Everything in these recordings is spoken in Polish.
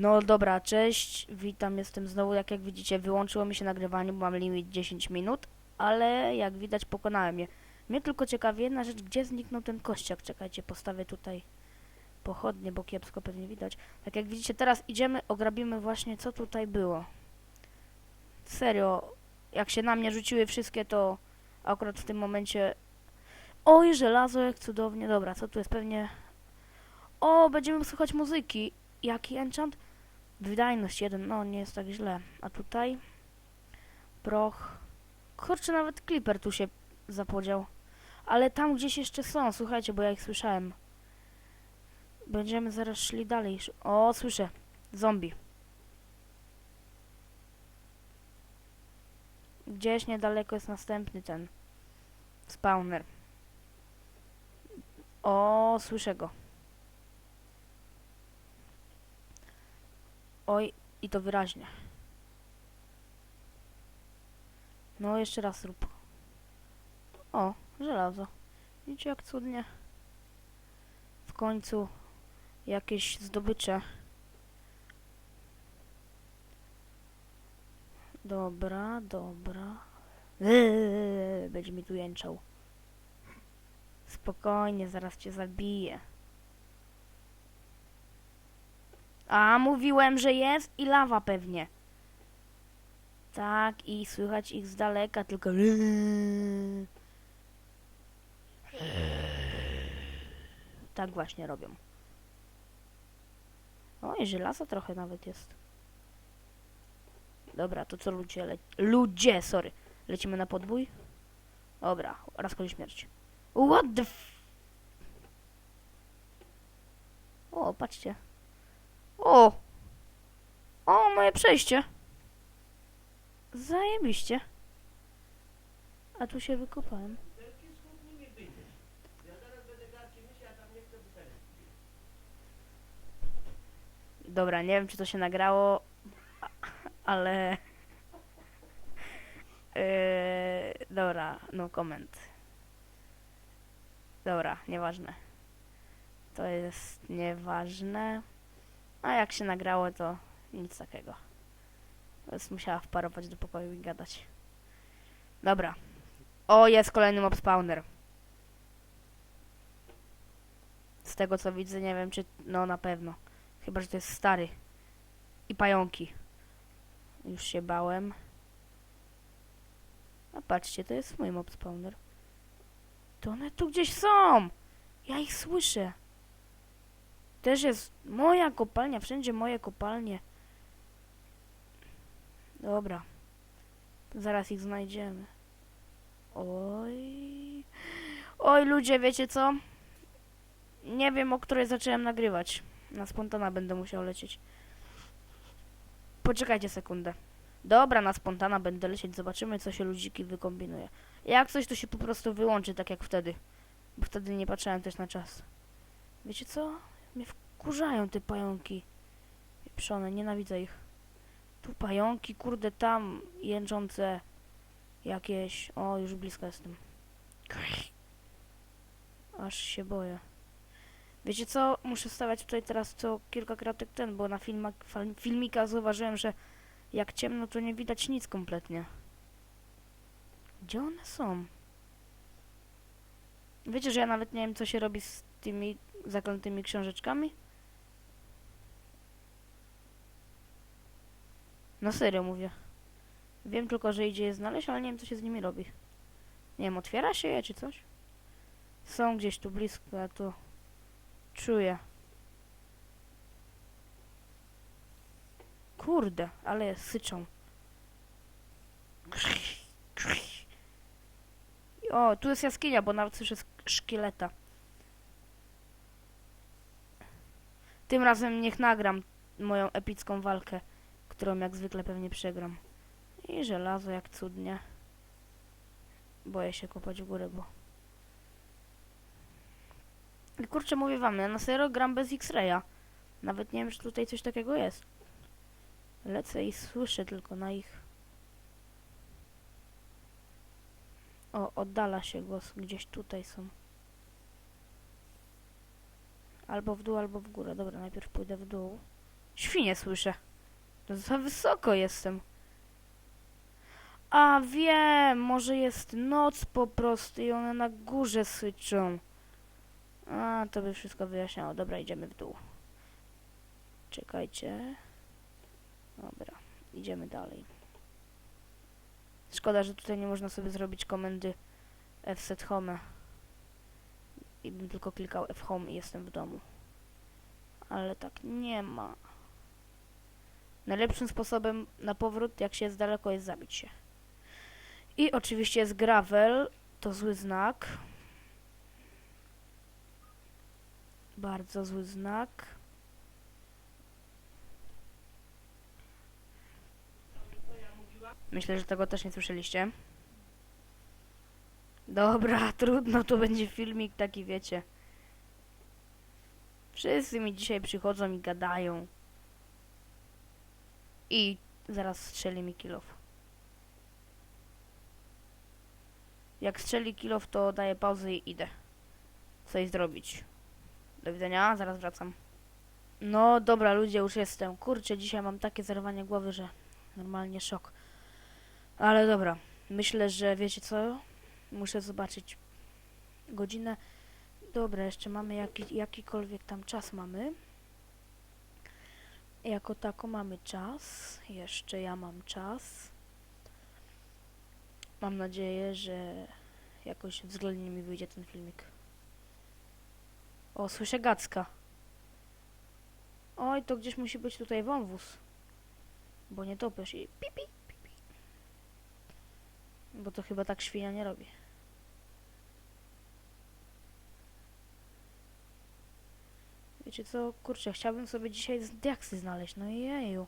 No dobra, cześć, witam, jestem znowu, jak jak widzicie, wyłączyło mi się nagrywanie, bo mam limit 10 minut, ale jak widać pokonałem je. Mnie tylko ciekawi jedna rzecz, gdzie zniknął ten kościak, czekajcie, postawię tutaj pochodnie, bo kiepsko pewnie widać. Tak jak widzicie, teraz idziemy, ograbimy właśnie, co tutaj było. Serio, jak się na mnie rzuciły wszystkie, to akurat w tym momencie... Oj, żelazo, jak cudownie, dobra, co tu jest, pewnie... O, będziemy słuchać muzyki. Jaki enchant? Wydajność jeden, no nie jest tak źle. A tutaj? Proch. Kurczę, nawet Clipper tu się zapodział. Ale tam gdzieś jeszcze są, słuchajcie, bo ja ich słyszałem. Będziemy zaraz szli dalej. O, słyszę. Zombie. Gdzieś niedaleko jest następny ten. Spawner. O, słyszę go. Oj, i to wyraźnie. No, jeszcze raz rób. O, żelazo. Widzicie, jak cudnie. W końcu jakieś zdobycze. Dobra, dobra. Eee, będzie mi tu jęczał. Spokojnie, zaraz cię zabiję. A, mówiłem, że jest i lawa pewnie. Tak, i słychać ich z daleka, tylko... Tak właśnie robią. O, i żelazo trochę nawet jest. Dobra, to co ludzie le... Ludzie, sorry. Lecimy na podbój? Dobra, raz koli śmierć. What the f... O, patrzcie. O! O, moje przejście. Zajebiście. A tu się wykopałem. Dobra, nie wiem czy to się nagrało, ale... Yy, dobra, no koment. Dobra, nieważne. To jest nieważne. A jak się nagrało, to nic takiego. Więc musiała wparować do pokoju i gadać. Dobra. O, jest kolejny mob spawner. Z tego co widzę, nie wiem czy... No na pewno. Chyba, że to jest stary. I pająki. Już się bałem. A patrzcie, to jest mój mob spawner. To one tu gdzieś są! Ja ich słyszę. Też jest moja kopalnia, wszędzie moje kopalnie. Dobra. Zaraz ich znajdziemy. Oj. Oj, ludzie, wiecie co? Nie wiem, o której zacząłem nagrywać. Na spontana będę musiał lecieć. Poczekajcie sekundę. Dobra, na spontana będę lecieć. Zobaczymy, co się ludziki wykombinuje. Jak coś, to się po prostu wyłączy, tak jak wtedy. Bo wtedy nie patrzyłem też na czas. Wiecie co? Mnie wkurzają te pająki. Pieprzone, nienawidzę ich. Tu pająki, kurde, tam jęczące jakieś. O, już blisko jestem. Aż się boję. Wiecie co? Muszę stawiać tutaj teraz co kilka kratek ten, bo na filmach, filmikach zauważyłem, że jak ciemno, to nie widać nic kompletnie. Gdzie one są? Wiecie, że ja nawet nie wiem, co się robi z tymi zaklętymi książeczkami? No serio mówię. Wiem tylko, że idzie je znaleźć, ale nie wiem, co się z nimi robi. Nie wiem, otwiera się je, czy coś? Są gdzieś tu blisko, ja to czuję. Kurde, ale syczą. O, tu jest jaskinia, bo nawet słyszę szkieleta. Tym razem niech nagram moją epicką walkę, którą jak zwykle pewnie przegram. I żelazo jak cudnie. Boję się kopać w górę, bo... I Kurczę, mówię wam, ja na serio gram bez X-Raya. Nawet nie wiem, czy tutaj coś takiego jest. Lecę i słyszę tylko na ich... O, oddala się głos. Gdzieś tutaj są. Albo w dół, albo w górę. Dobra, najpierw pójdę w dół. Świnie słyszę. To za wysoko jestem. A wiem, może jest noc po prostu i one na górze syczą. A, to by wszystko wyjaśniało. Dobra, idziemy w dół. Czekajcie. Dobra, idziemy dalej. Szkoda, że tutaj nie można sobie zrobić komendy fset home. I bym tylko klikał f home i jestem w domu. Ale tak nie ma. Najlepszym sposobem na powrót, jak się jest daleko, jest zabić się. I oczywiście jest gravel, to zły znak. Bardzo zły znak. Myślę, że tego też nie słyszeliście. Dobra, trudno, to będzie filmik taki, wiecie. Wszyscy mi dzisiaj przychodzą i gadają. I zaraz strzeli mi kilof. Jak strzeli kilof, to daję pauzę i idę. Coś zrobić. Do widzenia, zaraz wracam. No dobra, ludzie, już jestem. Kurczę, dzisiaj mam takie zerwanie głowy, że normalnie szok. Ale dobra, myślę, że wiecie co? Muszę zobaczyć godzinę. Dobra, jeszcze mamy jaki, jakikolwiek tam czas mamy. Jako tako mamy czas. Jeszcze ja mam czas. Mam nadzieję, że jakoś względnie mi wyjdzie ten filmik. O, słyszę Gacka. Oj, to gdzieś musi być tutaj wąwóz. Bo nie topisz i pipi, pipi. Bo to chyba tak świnia nie robi. Wiecie co, kurczę, chciałbym sobie dzisiaj diaksy znaleźć, no jeju.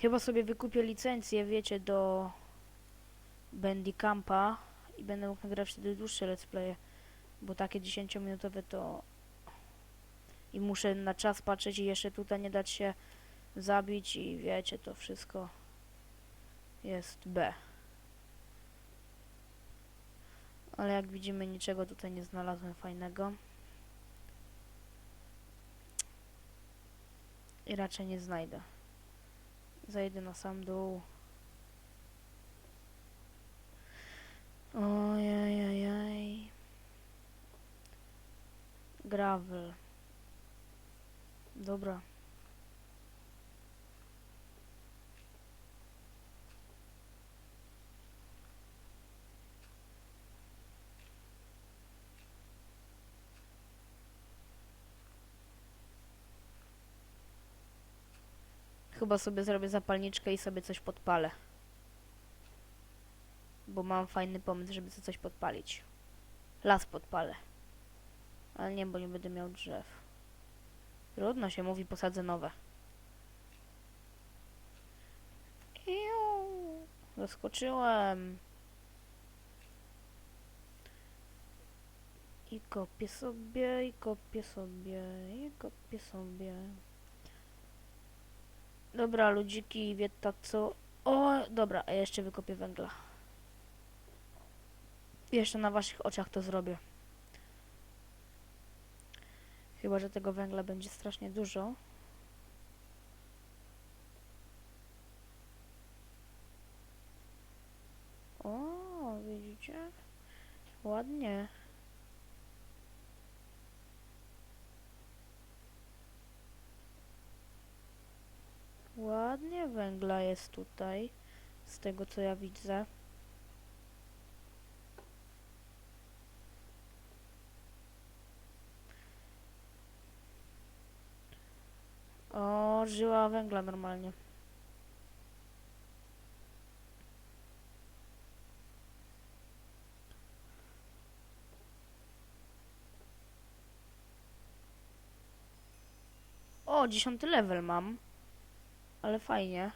Chyba sobie wykupię licencję, wiecie, do Bandicampa i będę mógł nagrać wtedy dłuższe let's playe, bo takie 10-minutowe to i muszę na czas patrzeć i jeszcze tutaj nie dać się zabić i wiecie, to wszystko jest B. Ale jak widzimy niczego tutaj nie znalazłem fajnego. I raczej nie znajdę. Zajdę na sam dół. Ojajajaj. Gravel. Dobra. Chyba sobie zrobię zapalniczkę i sobie coś podpalę. Bo mam fajny pomysł, żeby coś podpalić. Las podpalę. Ale nie, bo nie będę miał drzew. Trudno się mówi, posadzę nowe. Iu, zaskoczyłem. I kopię sobie, i kopię sobie, i kopię sobie. Dobra, ludziki, wie ta co... O, dobra, a jeszcze wykopię węgla. Jeszcze na waszych oczach to zrobię. Chyba, że tego węgla będzie strasznie dużo. O, widzicie? Ładnie. Ładnie węgla jest tutaj, z tego co ja widzę. O, żyła węgla normalnie. O, dziesiąty level mam. Ale fajnie.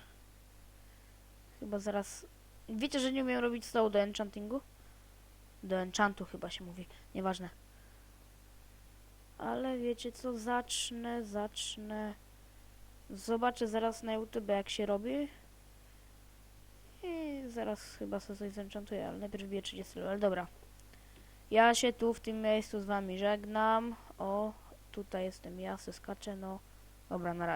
Chyba zaraz... Wiecie, że nie umiem robić stołu do enchantingu? Do enchantu chyba się mówi. Nieważne. Ale wiecie co? Zacznę, zacznę... Zobaczę zaraz na YouTube jak się robi. I zaraz chyba sobie coś zenchantuję, ale najpierw wbiję 30 level. Dobra. Ja się tu w tym miejscu z wami żegnam. O, tutaj jestem ja, se skaczę, no. Dobra, na razie.